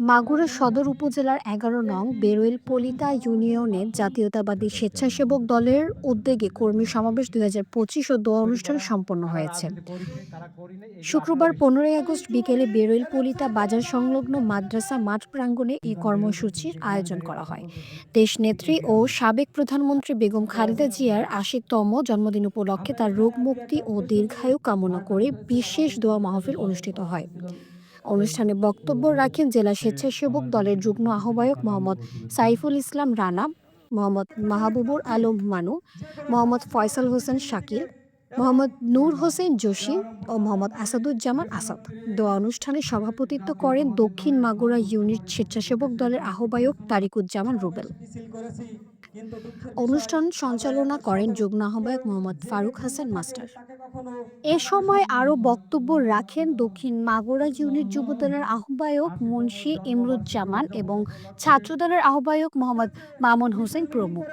মাগুরা সদর উপজেলার এগারো নং বেরোইল পলিতা ইউনিয়নের জাতীয়তাবাদী স্বেচ্ছাসেবক দলের উদ্যোগে কর্মী সমাবেশ দুই হাজার পঁচিশ ও দোয়া অনুষ্ঠান সম্পন্ন হয়েছে। শুক্রবার পনেরোই আগস্ট বিকেলে বেরোইল পলিতা বাজার সংলগ্ন মাদ্রাসা মাঠ প্রাঙ্গণে এই কর্মসূচির আয়োজন করা হয়। দেশনেত্রী ও সাবেক প্রধানমন্ত্রী বেগম খালেদা জিয়ার আশিততম জন্মদিন উপলক্ষে তার রোগ মুক্তি ও দীর্ঘায়ু কামনা করে বিশেষ দোয়া মাহফিল অনুষ্ঠিত হয়। অনুষ্ঠানে বক্তব্য রাখেন জেলা স্বেচ্ছাসেবক দলের যুগ্ম আহ্বায়ক মোহাম্মদ সাইফুল ইসলাম রানা, মোহাম্মদ মাহবুবুর আলম মানু, মোহাম্মদ ফয়সাল হোসেন শাকিল, মোহাম্মদ নূর হোসেন জসি ও মোহাম্মদ আসাদুজ্জামান আসাদ। দোয়া অনুষ্ঠানে সভাপতিত্ব করেন দক্ষিণ মাগুরা ইউনিট স্বেচ্ছাসেবক দলের আহ্বায়ক তারিকুজ্জামান রুবেল। অনুষ্ঠান সঞ্চালনা করেন যুগ্ম আহ্বায়ক মোহাম্মদ ফারুক হাসান মাস্টার। এ সময় আরও বক্তব্য রাখেন দক্ষিণ মাগুরা ইউনিট যুবদলের আহ্বায়ক মুন্সি ইমরুজ্জামান এবং ছাত্রদলের আহ্বায়ক মোহাম্মদ মামুন হোসেন প্রমুখ।